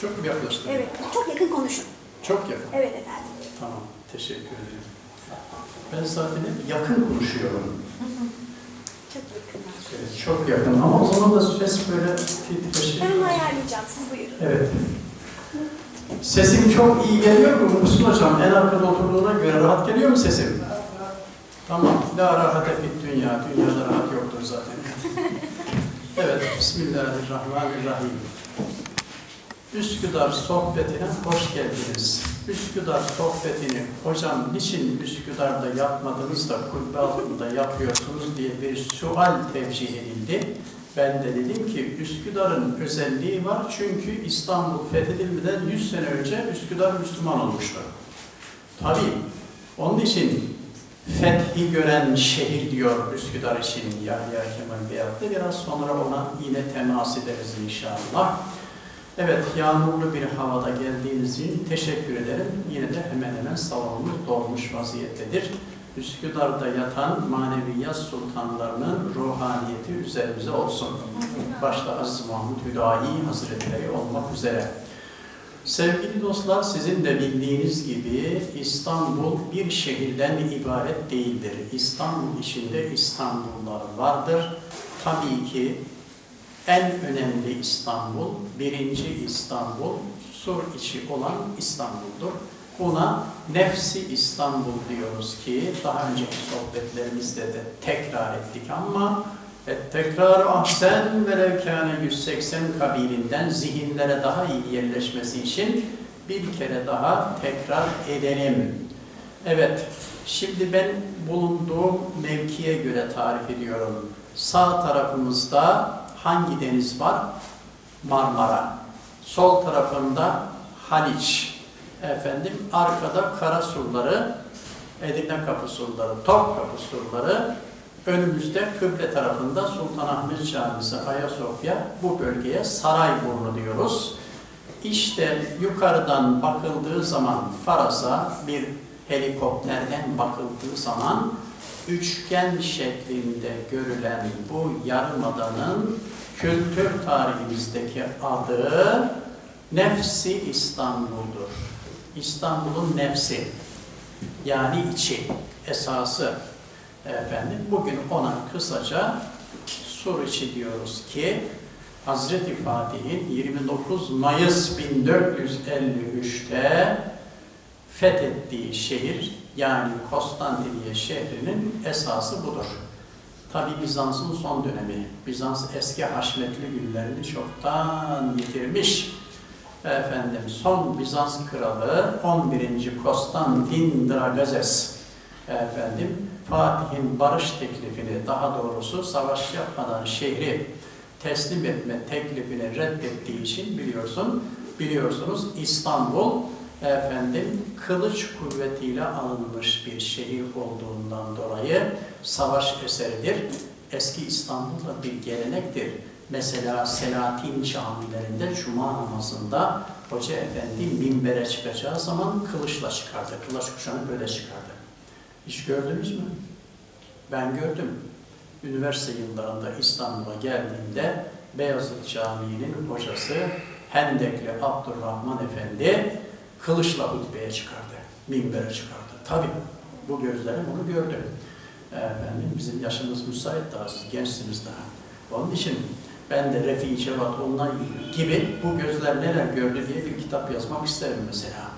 Çok mu yaklaştın? Evet, çok yakın konuşun. Çok yakın. Evet efendim. Tamam, teşekkür ederim. Ben zaten hep yakın konuşuyorum. Çok yakın. Evet, çok yakın ama o zaman da ses böyle titreşir. Ben ayarlayacağım, siz buyurun. Evet. Sesim çok iyi geliyor mu Musul Hocam? En arkada oturduğuna göre rahat geliyor mu sesim? Tamam. La rahate fit dünya. Dünyada rahat yoktur zaten. Evet. Bismillahirrahmanirrahim. Üsküdar sohbetine hoş geldiniz. Üsküdar sohbetini hocam niçin Üsküdar'da yapmadınız da kulübe altında yapıyorsunuz diye bir sual tevcih edildi. Ben de dedim ki Üsküdar'ın özelliği var çünkü İstanbul fethedilmeden 100 sene önce Üsküdar Müslüman olmuştu. Tabii onun için fethi gören şehir diyor Üsküdar için Yahya Kemal Beyatlı. Biraz sonra ona yine temas ederiz inşallah. Evet, yağmurlu bir havada geldiğiniz için teşekkür ederim. Yine de hemen hemen salonumuz dolmuş vaziyettedir. Üsküdar'da yatan maneviyat sultanlarının ruhaniyeti üzerimize olsun. Başta Aziz Mahmut Hüdayi Hazretleri olmak üzere. Sevgili dostlar, sizin de bildiğiniz gibi İstanbul bir şehirden ibaret değildir. İstanbul içinde İstanbullar vardır. Tabii ki en önemli İstanbul, birinci İstanbul, sur içi olan İstanbul'dur. Buna nefsi İstanbul diyoruz ki daha önceki sohbetlerimizde de tekrar ettik ama et tekrar ahsen ve levkâne 180 kabilinden zihinlere daha iyi yerleşmesi için bir kere daha tekrar edelim. Evet, şimdi ben bulunduğum mevkiye göre tarif ediyorum. Sağ tarafımızda hangi deniz var? Marmara. Sol tarafında Haliç. Efendim arkada Kara surları, Edirne kapı surları, Topkapı surları, önümüzde kıble tarafında Sultanahmet Camisi, Ayasofya bu bölgeye Sarayburnu diyoruz. İşte yukarıdan bakıldığı zaman Faras'a bir helikopterden bakıldığı zaman üçgen şeklinde görülen bu yarımadanın kültür tarihimizdeki adı Nefsi İstanbul'dur. İstanbul'un nefsi yani içi, esası efendim. Bugün ona kısaca sur içi diyoruz ki Hazreti Fatih'in 29 Mayıs 1453'te fethettiği şehir yani Konstantiniye şehrinin esası budur. Tabi Bizans'ın son dönemi. Bizans eski haşmetli günlerini çoktan yitirmiş. Efendim son Bizans kralı 11. Konstantin Dragazes efendim Fatih'in barış teklifini daha doğrusu savaş yapmadan şehri teslim etme teklifini reddettiği için biliyorsun biliyorsunuz İstanbul efendim kılıç kuvvetiyle alınmış bir şehir olduğundan dolayı savaş eseridir. Eski İstanbul'da bir gelenektir. Mesela Selahattin camilerinde cuma namazında Hoca Efendi minbere çıkacağı zaman kılıçla çıkardı. Kılıç kuşağını böyle çıkardı. Hiç gördünüz mü? Ben gördüm. Üniversite yıllarında İstanbul'a geldiğimde Beyazıt Camii'nin hocası Hendekli Abdurrahman Efendi kılıçla hutbeye çıkardı, minbere çıkardı. Tabi bu gözlerim onu gördü. Efendim, bizim yaşımız müsait daha, siz gençsiniz daha. Onun için ben de Refi Cevat onlar gibi bu gözler neler gördü diye bir kitap yazmak isterim mesela.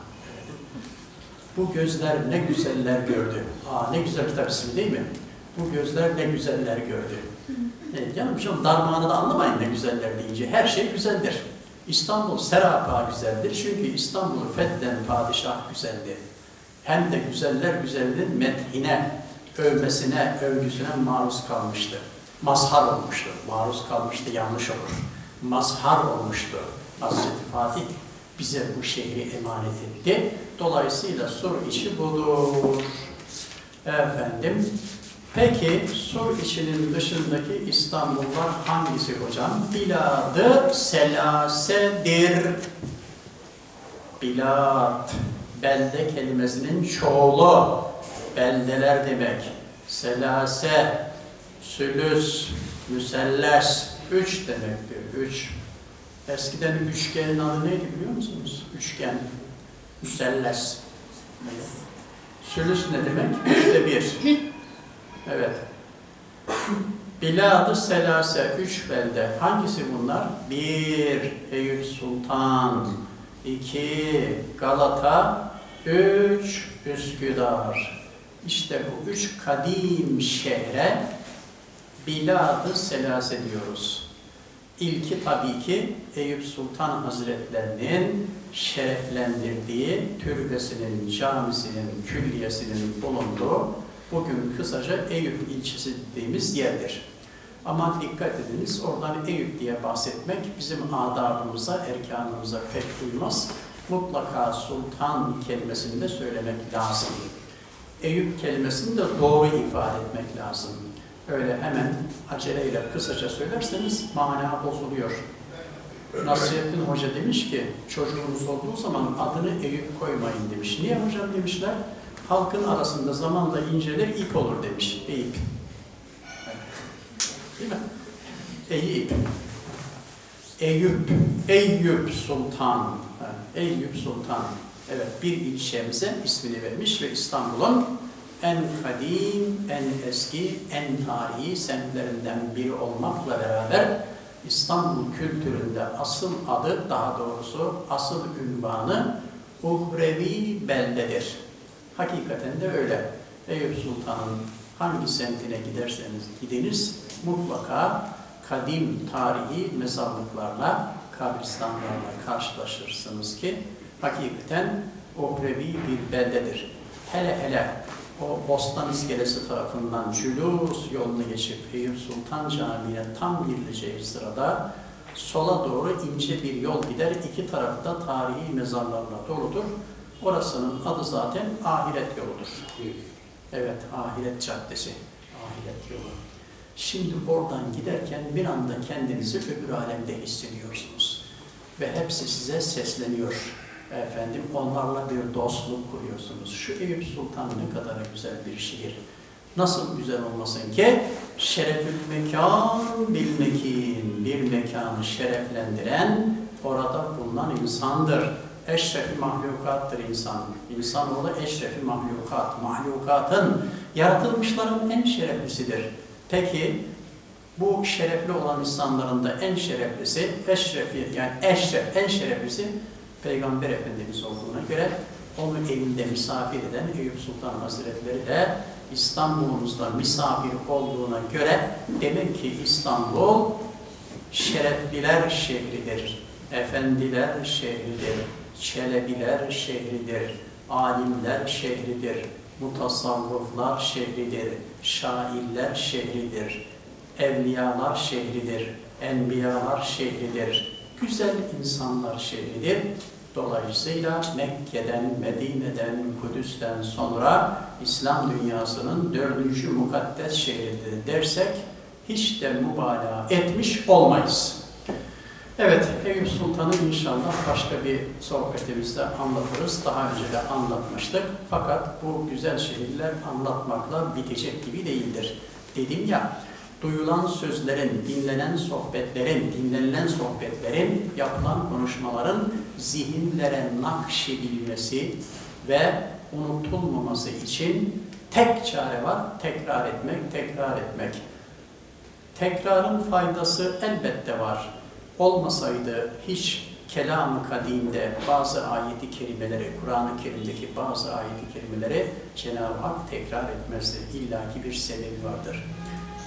Bu gözler ne güzeller gördü. Aa ne güzel kitap ismi değil mi? Bu gözler ne güzeller gördü. E, canım canım darmağını da anlamayın ne güzeller deyince. Her şey güzeldir. İstanbul serapa güzeldir. Çünkü İstanbul'u fetheden padişah güzeldi. Hem de güzeller güzelliğin methine, övmesine, övgüsüne maruz kalmıştı. Mazhar olmuştu. Maruz kalmıştı yanlış olur. Mazhar olmuştu. Hazreti Fatih bize bu şehri emanet etti. Dolayısıyla sur içi budur. Efendim, peki sur içinin dışındaki İstanbullar hangisi hocam? Biladı selasedir. Bilad, belde kelimesinin çoğulu, beldeler demek. Selase, sülüs, müselles, üç demektir, üç. Eskiden üçgenin adı neydi biliyor musunuz? Üçgen, müselles. Sülüs ne demek? Üçte bir. Evet. Biladı selase, üç belde. Hangisi bunlar? Bir, Eyüp Sultan. iki Galata. Üç, Üsküdar. İşte bu üç kadim şehre Biladı selase diyoruz. İlki tabii ki Eyüp Sultan Hazretlerinin şereflendirdiği türbesinin, camisinin, külliyesinin bulunduğu bugün kısaca Eyüp ilçesi dediğimiz yerdir. Ama dikkat ediniz oradan Eyüp diye bahsetmek bizim adabımıza, erkanımıza pek uymaz. Mutlaka sultan kelimesini de söylemek lazım. Eyüp kelimesini de doğru ifade etmek lazım. Öyle hemen aceleyle kısaca söylerseniz mana bozuluyor. Nasrettin Hoca demiş ki çocuğunuz olduğu zaman adını Eyüp koymayın demiş. Niye hocam demişler? Halkın arasında zamanla inceler ip olur demiş. Eyüp. Değil mi? Eyüp. Eyüp. Eyüp Sultan. Eyüp Sultan. Evet bir ilçemize ismini vermiş ve İstanbul'un en kadim, en eski, en tarihi semtlerinden biri olmakla beraber İstanbul kültüründe asıl adı, daha doğrusu asıl ünvanı Uhrevi beldedir. Hakikaten de öyle. Eyüp Sultan'ın hangi semtine giderseniz gidiniz mutlaka kadim tarihi mezarlıklarla, kabristanlarla karşılaşırsınız ki hakikaten Uhrevi bir beldedir. Hele hele o Bostan İskelesi tarafından Cülus yolunu geçip Eyüp Sultan Camii'ne tam girileceği sırada sola doğru ince bir yol gider. İki tarafta tarihi mezarlarla doludur. Orasının adı zaten Ahiret yoludur. Evet, Ahiret Caddesi. Ahiret yolu. Şimdi oradan giderken bir anda kendinizi öbür alemde hissediyorsunuz. Ve hepsi size sesleniyor. Efendim onlarla bir dostluk kuruyorsunuz. Şu Eyüp Sultan ne kadar güzel bir şehir. Nasıl güzel olmasın ki şerefül mekan bil mekin bir mekanı şereflendiren orada bulunan insandır. Eşrefi mahlukattır insan. İnsanoğlu eşrefi mahlukat. Mahlukatın, yaratılmışların en şereflisidir. Peki bu şerefli olan insanların da en şereflisi, eşrefi yani eşref, en şereflisi Peygamber Efendimiz olduğuna göre onu evinde misafir eden Eyüp Sultan Hazretleri de İstanbul'umuzda misafir olduğuna göre demek ki İstanbul şerefliler şehridir, efendiler şehridir, çelebiler şehridir, alimler şehridir, mutasavvıflar şehridir, şairler şehridir, evliyalar şehridir, enbiyalar şehridir, güzel insanlar şehridir. Dolayısıyla Mekke'den, Medine'den, Kudüs'ten sonra İslam dünyasının dördüncü mukaddes şehridir dersek hiç de mübalağa etmiş olmayız. Evet, Eyüp Sultan'ı inşallah başka bir sohbetimizde anlatırız. Daha önce de anlatmıştık. Fakat bu güzel şehirler anlatmakla bitecek gibi değildir. Dedim ya, duyulan sözlerin, dinlenen sohbetlerin, dinlenilen sohbetlerin, yapılan konuşmaların zihinlere nakşedilmesi ve unutulmaması için tek çare var, tekrar etmek, tekrar etmek. Tekrarın faydası elbette var. Olmasaydı hiç kelam-ı kadimde bazı ayeti kerimeleri, Kur'an-ı Kerim'deki bazı ayeti kerimeleri Cenab-ı Hak tekrar etmezdi. İlla ki bir sebebi vardır.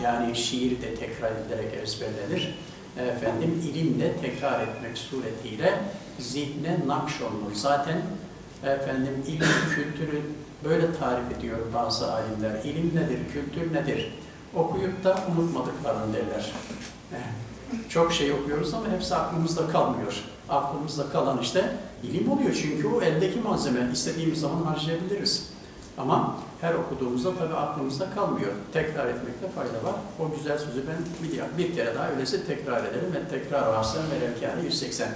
Yani şiir de tekrar edilerek ezberlenir. Efendim ilim de tekrar etmek suretiyle zihne nakşolunur. Zaten efendim ilim, kültürü böyle tarif ediyor bazı alimler. İlim nedir, kültür nedir? Okuyup da unutmadıklarını derler. Çok şey okuyoruz ama hepsi aklımızda kalmıyor. Aklımızda kalan işte ilim oluyor çünkü o eldeki malzeme istediğimiz zaman harcayabiliriz. Ama her okuduğumuzda tabii aklımızda kalmıyor. Tekrar etmekte fayda var. O güzel sözü ben bir, bir kere daha öylesi tekrar edelim. Ve tekrar varsa melekâne 180.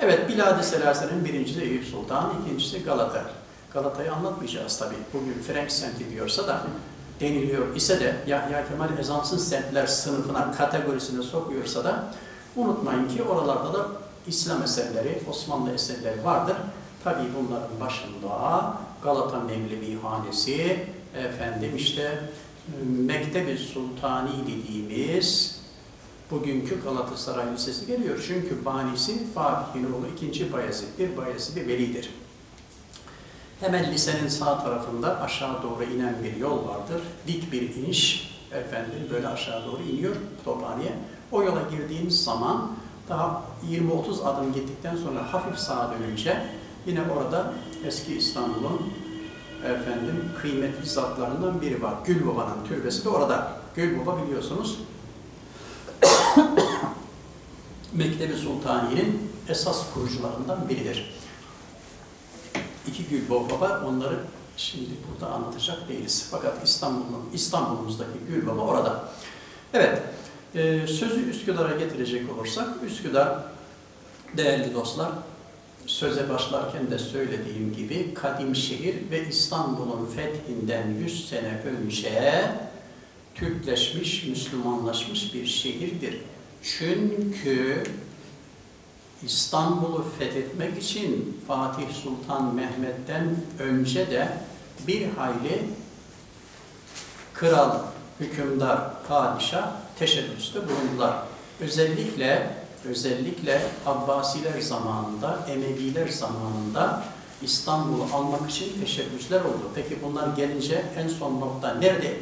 Evet, Bilad-ı Selase'nin birincisi Eyüp Sultan, ikincisi Galata. Galata'yı anlatmayacağız tabii. Bugün Frank semti diyorsa da deniliyor ise de Yahya Kemal ezansız semtler sınıfına, kategorisine sokuyorsa da unutmayın ki oralarda da İslam eserleri, Osmanlı eserleri vardır. Tabii bunların başında Galata Mevlevi Hanesi, efendim işte Mektebi Sultani dediğimiz bugünkü Galatasaray Lisesi geliyor. Çünkü banisi Fatih'in oğlu ikinci Bayezid'dir. Bayezid de Veli'dir. Hemen lisenin sağ tarafında aşağı doğru inen bir yol vardır. Dik bir iniş, efendim böyle aşağı doğru iniyor Tophane'ye. O yola girdiğiniz zaman daha 20-30 adım gittikten sonra hafif sağa dönünce yine orada eski İstanbul'un efendim kıymetli zatlarından biri var. Gül Baba'nın türbesi de orada. Gül Baba biliyorsunuz Mektebi Sultani'nin esas kurucularından biridir. İki Gül Baba onları şimdi burada anlatacak değiliz. Fakat İstanbul'un İstanbul'umuzdaki Gül Baba orada. Evet, e, sözü Üsküdar'a getirecek olursak, Üsküdar değerli dostlar, söze başlarken de söylediğim gibi kadim şehir ve İstanbul'un fethinden 100 sene önce Türkleşmiş, Müslümanlaşmış bir şehirdir. Çünkü İstanbul'u fethetmek için Fatih Sultan Mehmet'ten önce de bir hayli kral, hükümdar, padişah teşebbüste bulundular. Özellikle özellikle Abbasiler zamanında, Emeviler zamanında İstanbul'u almak için teşebbüsler oldu. Peki bunlar gelince en son nokta nerede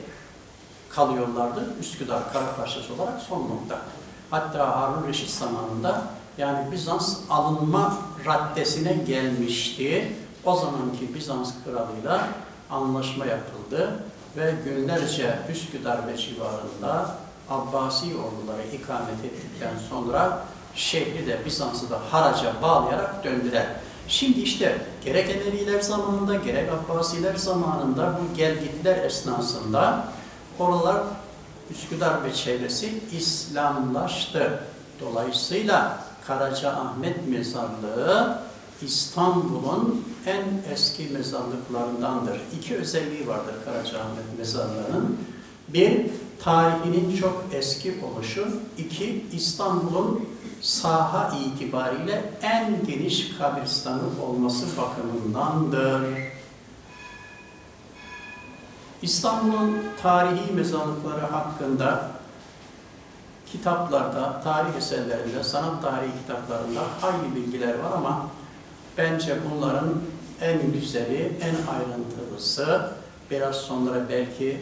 kalıyorlardı? Üsküdar Karaparçası olarak son nokta. Hatta Harun Reşit zamanında yani Bizans alınma raddesine gelmişti. O zamanki Bizans kralıyla anlaşma yapıldı ve günlerce Üsküdar ve civarında Abbasi orduları ikamet ettikten sonra şehri de Bizans'ı da haraca bağlayarak döndüler. Şimdi işte gerek Emeviler zamanında gerek Abbasiler zamanında bu gelgitler esnasında oralar Üsküdar ve çevresi İslamlaştı. Dolayısıyla Karacaahmet Mezarlığı İstanbul'un en eski mezarlıklarındandır. İki özelliği vardır Karacaahmet Mezarlığı'nın. Bir, tarihinin çok eski oluşu. iki İstanbul'un saha itibariyle en geniş kabristanı olması bakımındandır. İstanbul'un tarihi mezarlıkları hakkında kitaplarda, tarih eserlerinde, sanat tarihi kitaplarında hayli bilgiler var ama bence bunların en güzeli, en ayrıntılısı biraz sonra belki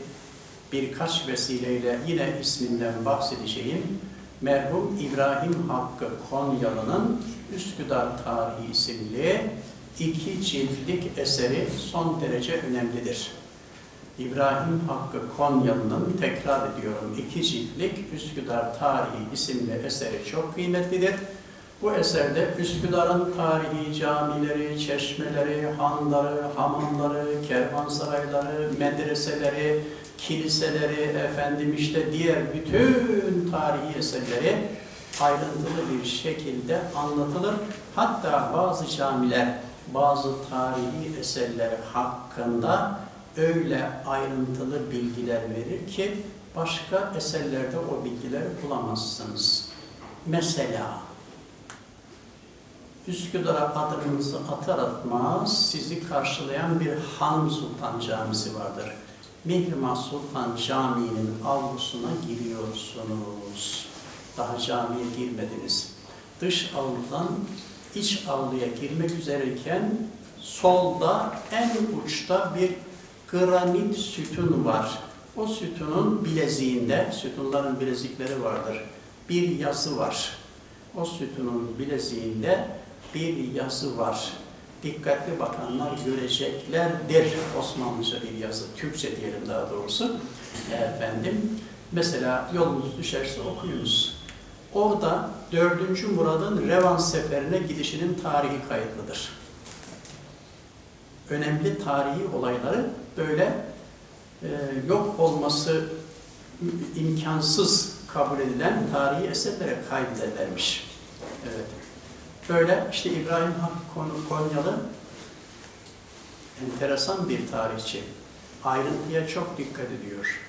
birkaç vesileyle yine isminden bahsedeceğim merhum İbrahim Hakkı Konyalı'nın Üsküdar Tarihi isimli iki ciltlik eseri son derece önemlidir. İbrahim Hakkı Konyalı'nın tekrar ediyorum iki ciltlik Üsküdar Tarihi isimli eseri çok kıymetlidir. Bu eserde Üsküdar'ın tarihi camileri, çeşmeleri, hanları, hamamları, kervansarayları, medreseleri, kiliseleri, efendim işte diğer bütün tarihi eserleri ayrıntılı bir şekilde anlatılır. Hatta bazı camiler, bazı tarihi eserleri hakkında öyle ayrıntılı bilgiler verir ki başka eserlerde o bilgileri bulamazsınız. Mesela Üsküdar'a adınızı atar atmaz sizi karşılayan bir Hanım Sultan Camisi vardır. Mihrimah Sultan Camii'nin avlusuna giriyorsunuz. Daha camiye girmediniz. Dış avludan iç avluya girmek üzereyken solda en uçta bir granit sütun var. O sütunun bileziğinde, sütunların bilezikleri vardır. Bir yazı var. O sütunun bileziğinde bir yazı var. Dikkatli bakanlar göreceklerdir. Osmanlıca bir yazı, Türkçe diyelim daha doğrusu. Efendim, mesela yolunuz düşerse okuyunuz. Orada 4. Murad'ın Revan seferine gidişinin tarihi kayıtlıdır. Önemli tarihi olayları böyle e, yok olması imkansız kabul edilen tarihi eserlere kaydedermiş. Evet. Böyle işte İbrahim Hakkı Konyalı enteresan bir tarihçi. Ayrıntıya çok dikkat ediyor.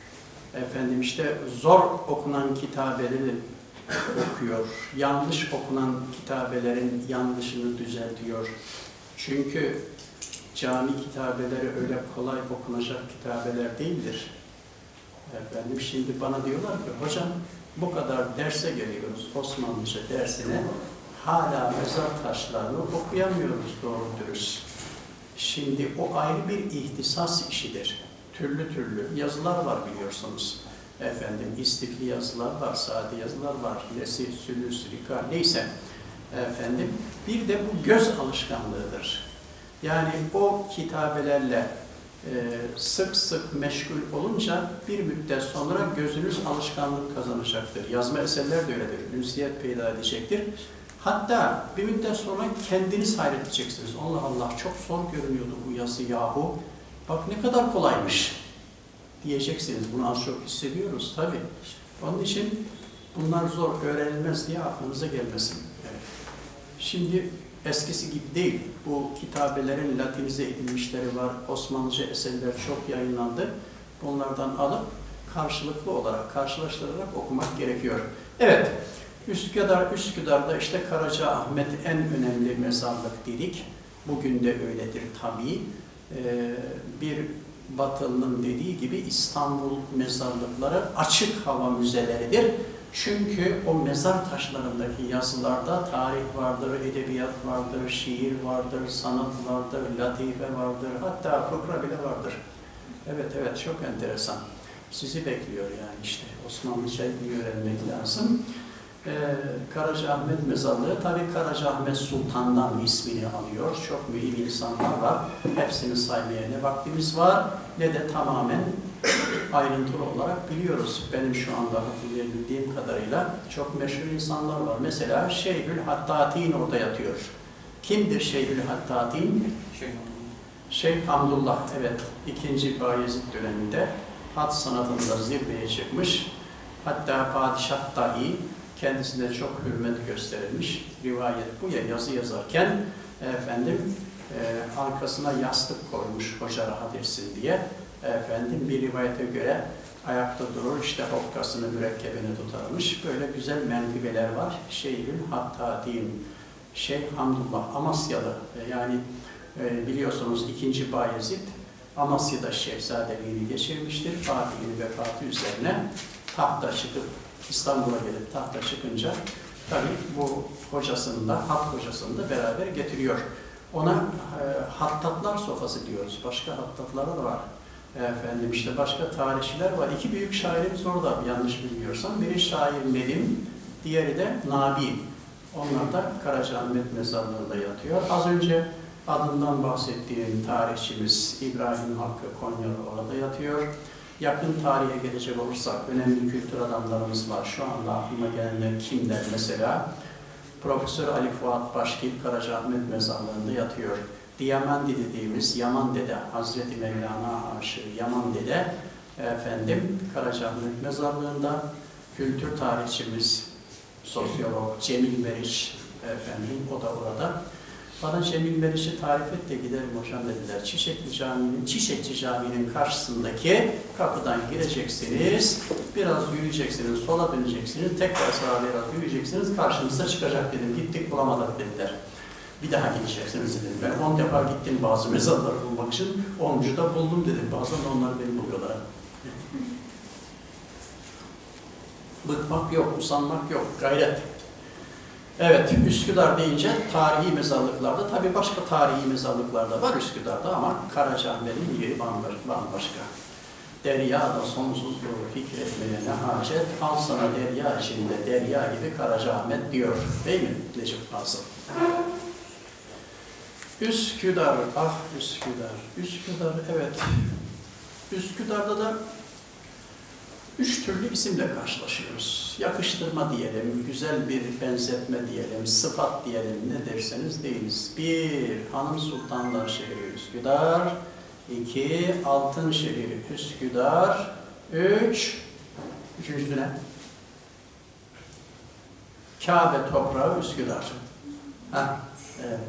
Efendim işte zor okunan kitabeleri okuyor. Yanlış okunan kitabelerin yanlışını düzeltiyor. Çünkü cami kitabeleri öyle kolay okunacak kitabeler değildir. Efendim şimdi bana diyorlar ki hocam bu kadar derse geliyoruz Osmanlıca dersine hala mezar taşlarını okuyamıyoruz doğru dürüst. Şimdi o ayrı bir ihtisas işidir. Türlü türlü yazılar var biliyorsunuz. Efendim istifli yazılar var, sade yazılar var, lesi, sülüs, rika neyse. Efendim bir de bu göz alışkanlığıdır. Yani o kitabelerle e, sık sık meşgul olunca bir müddet sonra gözünüz alışkanlık kazanacaktır. Yazma eserler de öyledir. Ünsiyet peyda edecektir. Hatta bir müddet sonra kendiniz hayret edeceksiniz. Allah Allah çok zor görünüyordu bu yazı yahu. Bak ne kadar kolaymış diyeceksiniz. Bunu az çok hissediyoruz tabi. Onun için bunlar zor öğrenilmez diye aklınıza gelmesin. Evet. Şimdi eskisi gibi değil. Bu kitabelerin latinize edilmişleri var. Osmanlıca eserler çok yayınlandı. Bunlardan alıp karşılıklı olarak, karşılaştırarak okumak gerekiyor. Evet, Üsküdar, Üsküdar'da işte Karaca Ahmet en önemli mezarlık dedik. Bugün de öyledir tabii. Ee, bir Batılı'nın dediği gibi İstanbul mezarlıkları açık hava müzeleridir. Çünkü o mezar taşlarındaki yazılarda tarih vardır, edebiyat vardır, şiir vardır, sanat vardır, latife vardır, hatta fıkra bile vardır. Evet evet çok enteresan. Sizi bekliyor yani işte Osmanlıcayı iyi öğrenmek lazım. Ee, Karacaahmet mezarlığı tabi Karacaahmet Sultan'dan ismini alıyor. Çok mühim insanlar var. Hepsini saymaya ne vaktimiz var ne de tamamen ayrıntılı olarak biliyoruz. Benim şu anda hatırlayabildiğim kadarıyla çok meşhur insanlar var. Mesela Şeyhül Hattatin orada yatıyor. Kimdir Şeyhül Hattatin? Şeyh Hamdullah, evet. ikinci Bayezid döneminde hat sanatında zirveye çıkmış. Hatta padişah dahi kendisine çok hürmet gösterilmiş. Rivayet bu ya yazı yazarken efendim e, arkasına yastık koymuş hoca rahat etsin diye. Efendim bir rivayete göre ayakta durur işte hokkasını mürekkebini tutarmış. Böyle güzel menkıbeler var. Şeyhül Hattatin, Şeyh Hamdullah Amasyalı E, yani e, biliyorsunuz ikinci Bayezid Amasya'da şehzadeliğini geçirmiştir. Fatih'in vefatı üzerine tahta çıkıp İstanbul'a gelip tahta çıkınca tabii bu hocasını da, hat hocasını da beraber getiriyor. Ona e, hattatlar sofası diyoruz. Başka hattatlar da var. Efendim işte başka tarihçiler var. İki büyük şairimiz orada yanlış bilmiyorsam. Biri şair Nedim, diğeri de Nabi. Onlar da Karacaahmet mezarlığında yatıyor. Az önce adından bahsettiğim tarihçimiz İbrahim Hakkı Konyalı orada yatıyor. Yakın tarihe gelecek olursak önemli kültür adamlarımız var. Şu anda aklıma gelenler kimler mesela? Profesör Ali Fuat Başkil Karacaahmet mezarlığında yatıyor. Diyamandi dediğimiz Yaman Dede, Hazreti Mevlana aşığı Yaman Dede efendim Karacaahmet mezarlığında kültür tarihçimiz, sosyolog Cemil Meriç efendim o da orada. Bana Cemil Meriç'i tarif et de gidelim hocam dediler. Çiçekli Camii'nin, Çiçekçi Camii'nin karşısındaki kapıdan gireceksiniz. Biraz yürüyeceksiniz, sola döneceksiniz. Tekrar sağa biraz yürüyeceksiniz. Karşınıza çıkacak dedim. Gittik bulamadık dediler. Bir daha gideceksiniz dedim. Ben on defa gittim bazı mezarları bulmak için. Onuncu da buldum dedim. Bazen onlar beni buluyorlar. Bıkmak yok, usanmak yok, gayret. Evet, Üsküdar deyince tarihi mezarlıklarda, tabii başka tarihi mezarlıklarda var Üsküdar'da ama Karacaahmet'in yeri bambaşka. Deryada sonsuzluğu fikretmeye ne hacet, al sana derya içinde derya gibi Karacaahmet diyor. Değil mi Necip Fazıl? Üsküdar, ah Üsküdar, Üsküdar evet. Üsküdar'da da üç türlü isimle karşılaşıyoruz. Yakıştırma diyelim, güzel bir benzetme diyelim, sıfat diyelim, ne derseniz deyiniz. Bir, Hanım Sultanlar şehri Üsküdar. iki Altın şehri Üsküdar. Üç, üçüncüsü ne? Kabe toprağı Üsküdar. Ha, evet.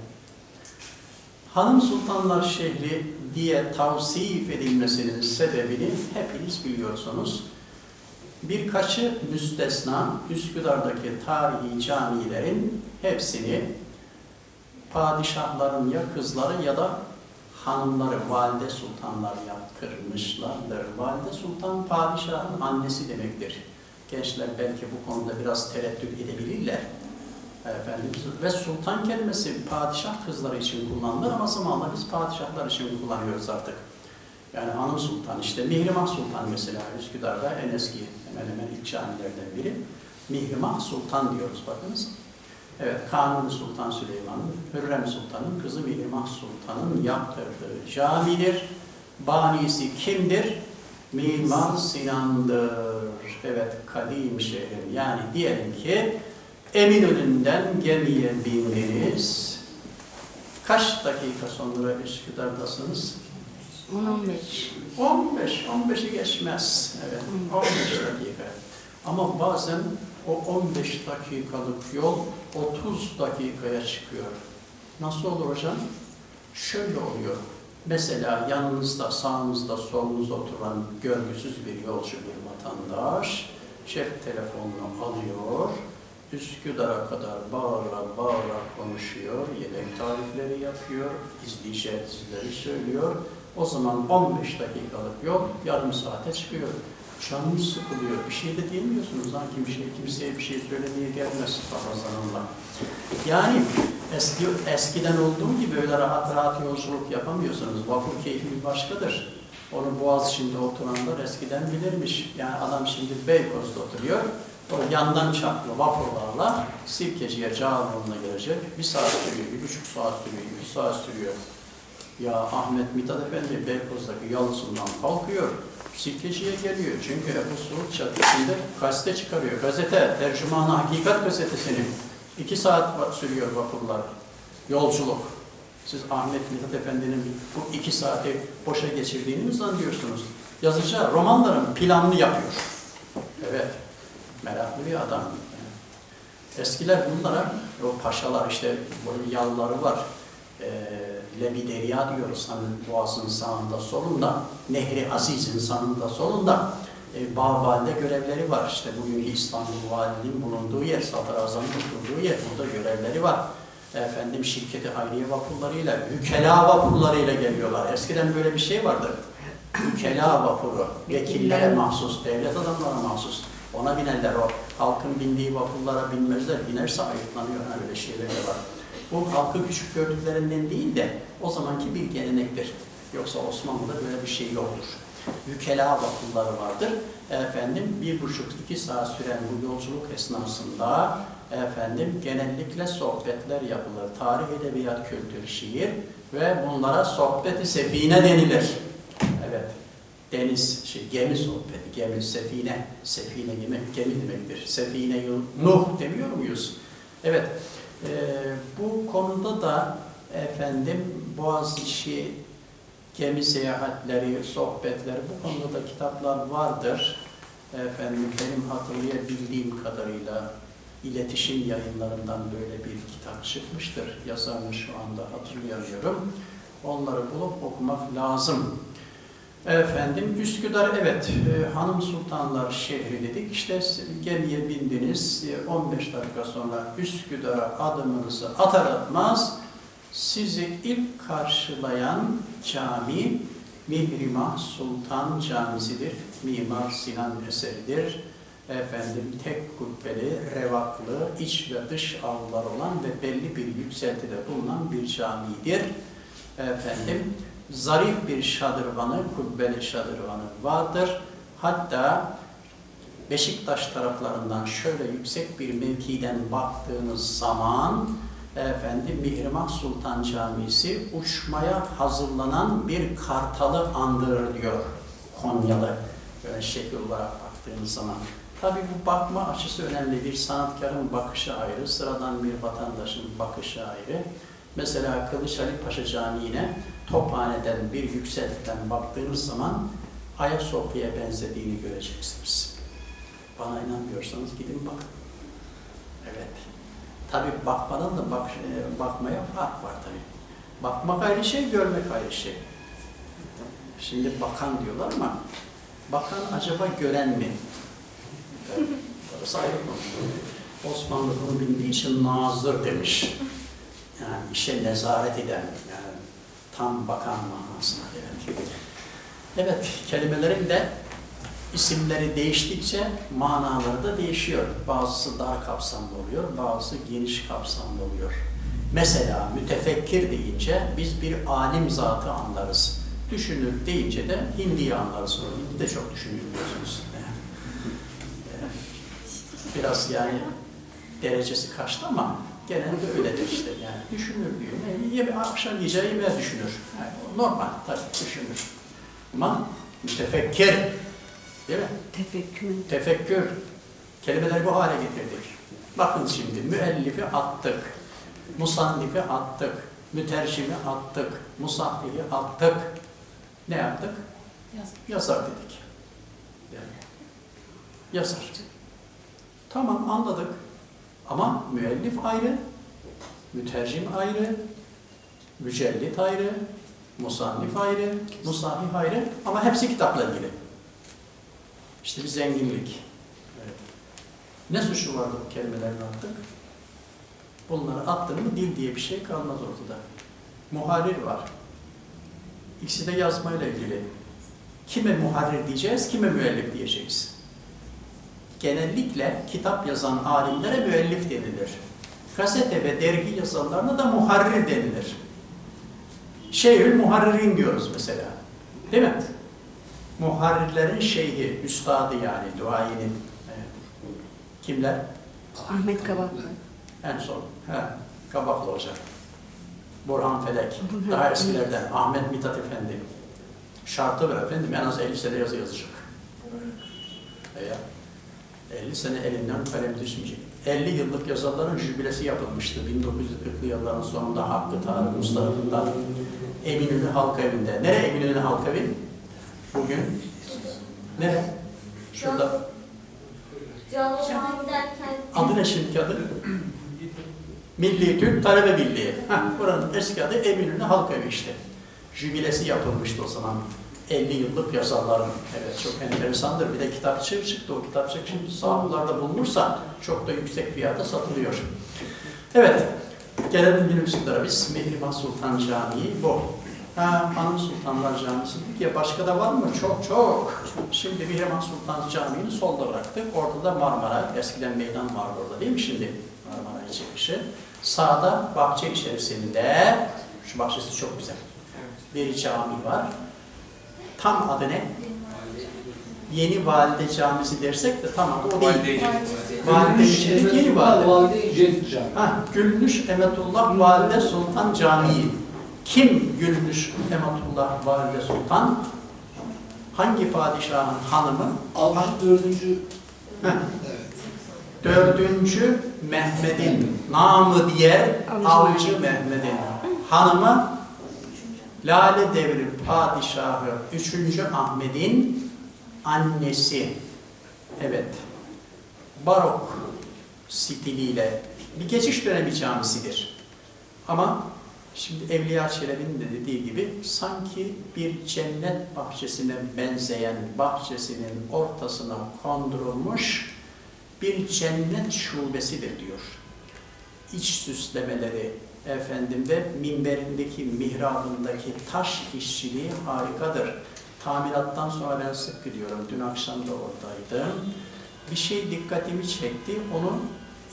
Hanım Sultanlar şehri diye tavsif edilmesinin sebebini hepiniz biliyorsunuz. Birkaçı müstesna Üsküdar'daki tarihi camilerin hepsini padişahların ya kızları ya da hanımları, valide sultanlar yaptırmışlardır. Valide sultan padişahın annesi demektir. Gençler belki bu konuda biraz tereddüt edebilirler. Efendim, ve sultan kelimesi padişah kızları için kullanılır ama zamanla biz padişahlar için kullanıyoruz artık. Yani Hanım Sultan, işte Mihrimah Sultan mesela Üsküdar'da en eski hemen hemen ilk camilerden biri. Mihrimah Sultan diyoruz bakınız. Evet, Kanuni Sultan Süleyman'ın, Hürrem Sultan'ın kızı Mihrimah Sultan'ın yaptırdığı camidir. Banisi kimdir? Mimar Sinan'dır. Evet, kadim şehrin. Yani diyelim ki Eminönü'nden gemiye bindiniz. Kaç dakika sonra Üsküdar'dasınız? 10-15. 15, 15'i geçmez. Evet, 15 dakika. Ama bazen o 15 dakikalık yol 30 dakikaya çıkıyor. Nasıl olur hocam? Şöyle oluyor. Mesela yanınızda, sağınızda, solunuzda oturan görgüsüz bir yolcu bir vatandaş cep telefonunu alıyor, Üsküdar'a kadar bağıra bağıra konuşuyor, yedek tarifleri yapıyor, izleyeceği dizileri söylüyor. O zaman 15 dakikalık yol yarım saate çıkıyor. Canınız sıkılıyor. Bir şey de diyemiyorsunuz. Ha, kimseye, kimseye bir şey söylemeye gelmez papazanınla. Yani eski, eskiden olduğu gibi öyle rahat rahat yolculuk yapamıyorsunuz. Vapur keyfi başkadır. Onu boğaz içinde oturanlar eskiden bilirmiş. Yani adam şimdi Beykoz'da oturuyor. Yandan çaplı vapurlarla Sirkeci'ye Cağaloğlu'na gelecek. Bir saat sürüyor, bir buçuk saat sürüyor, bir saat sürüyor. Ya Ahmet Mithat Efendi Beykoz'daki yalısından kalkıyor. Sirkeci'ye geliyor. Çünkü Ebu Suud Caddesi'nde gazete çıkarıyor. Gazete, tercümanı hakikat gazetesini. iki saat sürüyor vapurlar. Yolculuk. Siz Ahmet Mithat Efendi'nin bu iki saati boşa geçirdiğini mi zannediyorsunuz? Yazıcı romanların planını yapıyor. Evet. Meraklı bir adam. Eskiler bunlara, o paşalar işte böyle yalları var. E, Lebiderya diyoruz hani boğazın sağında solunda, Nehri Aziz'in sağında solunda e, Bağbali'de görevleri var. İşte bugünkü İstanbul Valiliğin bulunduğu yer, Sadrazam'ın oturduğu yer, burada görevleri var. Efendim şirketi hayriye vapurlarıyla, ükela vapurlarıyla geliyorlar. Eskiden böyle bir şey vardı. Ükela vapuru, vekillere mahsus, devlet adamlarına mahsus. Ona binerler o. Halkın bindiği vapurlara binmezler. Binerse ayıplanıyor. Ha, öyle şeyler de var. Bu halkı küçük gördüklerinden değil de o zamanki bir gelenektir. Yoksa Osmanlı'da böyle bir şey yoktur. Vükela vapurları vardır. Efendim bir buçuk iki saat süren bu yolculuk esnasında efendim genellikle sohbetler yapılır. Tarih, edebiyat, kültür, şiir ve bunlara sohbeti sefine denilir. Deniz, şey, gemi sohbeti, gemi, sefine, sefine gemi, gemi demektir. Sefine, Nuh demiyor muyuz? Evet, e, bu konuda da efendim Boğaziçi gemi seyahatleri, sohbetleri, bu konuda da kitaplar vardır. Efendim benim hatırlayabildiğim kadarıyla iletişim yayınlarından böyle bir kitap çıkmıştır. Yazarını şu anda hatırlayamıyorum. Onları bulup okumak lazım. Efendim Üsküdar evet e, Hanım Sultanlar şehri dedik. İşte gemiye bindiniz. E, 15 dakika sonra Üsküdar'a adımınızı atar atmaz sizi ilk karşılayan cami Mihrimah Sultan Camisi'dir. Mimar Sinan eseridir. Efendim tek kubbeli, revaklı, iç ve dış avlular olan ve belli bir yükseltide bulunan bir camidir. Efendim zarif bir şadırvanı, kubbeli şadırvanı vardır. Hatta Beşiktaş taraflarından şöyle yüksek bir mevkiden baktığınız zaman efendim Mihrimah Sultan Camisi uçmaya hazırlanan bir kartalı andırır diyor Konyalı böyle şekil olarak baktığınız zaman. Tabii bu bakma açısı önemli. Bir sanatkarın bakışı ayrı, sıradan bir vatandaşın bakışı ayrı. Mesela Kılıç Ali Paşa Camii'ne Tophane'den bir yükseltiden baktığınız zaman Ayasofya'ya benzediğini göreceksiniz. Bana inanmıyorsanız gidin bakın. Evet. Tabii bakmadan da bak, e, bakmaya fark var tabii. Bakmak ayrı şey, görmek ayrı şey. Şimdi bakan diyorlar ama bakan acaba gören mi? Orası ayrı konu. Osmanlı bunu bildiği için nazır demiş. Yani işe nezaret eden, yani tam bakan manasına evet. Evet, kelimelerin de isimleri değiştikçe manaları da değişiyor. Bazısı dar kapsamlı oluyor, bazısı geniş kapsamlı oluyor. Mesela mütefekkir deyince biz bir alim zatı anlarız. Düşünür deyince de Hindi'yi anlarız. Hindi de çok düşünüyor biliyorsunuz. Biraz yani derecesi kaçtı ama genelde öyledir işte. Yani düşünür diyor. Yeme, akşam yiyeceği yemeği düşünür. Yani normal tabii düşünür. Ama mütefekkir değil mi? Tefekkür. Tefekkür. Kelimeleri bu hale getirdik. Bakın şimdi müellifi attık. Musannifi attık. Mütercimi attık. Musahhihi attık. Ne yaptık? Yazar dedik. Yani yazar. Tamam anladık. Ama müellif ayrı, mütercim ayrı, mücellit ayrı, musannif ayrı, musahih ayrı ama hepsi kitapla ilgili. İşte bir zenginlik. Evet. Ne suçu vardı bu kelimelerini attık? Bunları attın mı dil diye bir şey kalmaz ortada. Muharrir var. İkisi de yazmayla ilgili. Kime muharrir diyeceğiz, kime müellif diyeceğiz. Genellikle kitap yazan alimlere müellif denilir. Gazete ve dergi yazanlarına da muharrir denilir. Şeyhül muharririn diyoruz mesela. Değil mi? Muharrirlerin şeyhi, üstadı yani, duayeni. Evet. Kimler? Ahmet Kabaklı. En son. He, Kabaklı Hoca. Burhan Felek. Daha evet. eskilerden. Ahmet Mithat Efendi. Şartı var efendim. En az 50 sene yazı yazacak. Veya 50 sene elinden kalem düşmeyecek. 50 yıllık yazarların jübilesi yapılmıştı. 1940'lı yılların sonunda Hakkı Tarık tarafından Eminönü Halk Evi'nde. Nere Eminönü Halk Evi? Bugün. Nere? Şurada. Giderken Adı ne şimdiki adı? Milli Türk Talebe Birliği. Heh, buranın eski adı Eminönü Halk Evi işte. Jübilesi yapılmıştı o zaman. 50 yıllık yazarların. Evet çok enteresandır. Bir de kitapçı çıktı. O kitapçık şimdi sahaflarda bulunursa çok da yüksek fiyata satılıyor. Evet. Gelelim günümüzlere biz. Mihrimah Sultan Camii bu. Ha, Hanım Sultanlar Camisi dedik ya başka da var mı? Çok çok. Şimdi Mihrimah Sultan Camii'ni solda bıraktık. Orada da Marmara. Eskiden meydan vardı orada değil mi şimdi? Marmara çıkışı. Sağda bahçe içerisinde, şu bahçesi çok güzel. Bir cami var. Tam adı ne? Yeni Valide Camisi dersek de tam adı o değil. Valide Şerif Yeni Valide. Valide İcret Camii. Ha, Gülmüş Emetullah Valide Sultan Camii. Kim Gülmüş Emetullah Valide Sultan? Hangi padişahın hanımı? 64. Heh, Evet. Dördüncü Mehmet'in namı diğer Avcı Mehmet'in hanımı Lale Devri Padişahı 3. Ahmet'in annesi. Evet. Barok stiliyle bir geçiş dönemi camisidir. Ama şimdi Evliya Çelebi'nin de dediği gibi sanki bir cennet bahçesine benzeyen bahçesinin ortasına kondurulmuş bir cennet şubesidir diyor. İç süslemeleri efendim ve minberindeki mihrabındaki taş işçiliği harikadır. Tamirattan sonra ben sık gidiyorum. Dün akşam da oradaydım. Bir şey dikkatimi çekti. Onu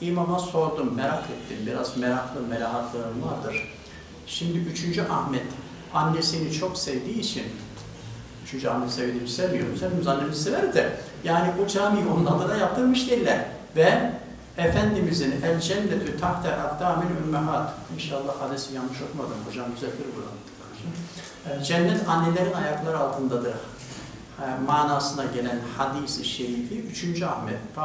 imama sordum, merak ettim. Biraz meraklı, melahatlığım vardır. Şimdi 3. Ahmet annesini çok sevdiği için Üçüncü Ahmet sevdiğimi sevmiyorum. Hepimiz annemizi sever de. Yani bu camiyi onun adına yaptırmış değiller. Ve Efendimizin el cennetü tahte akdamil ümmehat. İnşallah hadisi yanlış okumadım. Hocam düzeltir bunu. E, Cennet annelerin ayakları altındadır. E, Manasına gelen hadisi şerifi 3. Ahmet,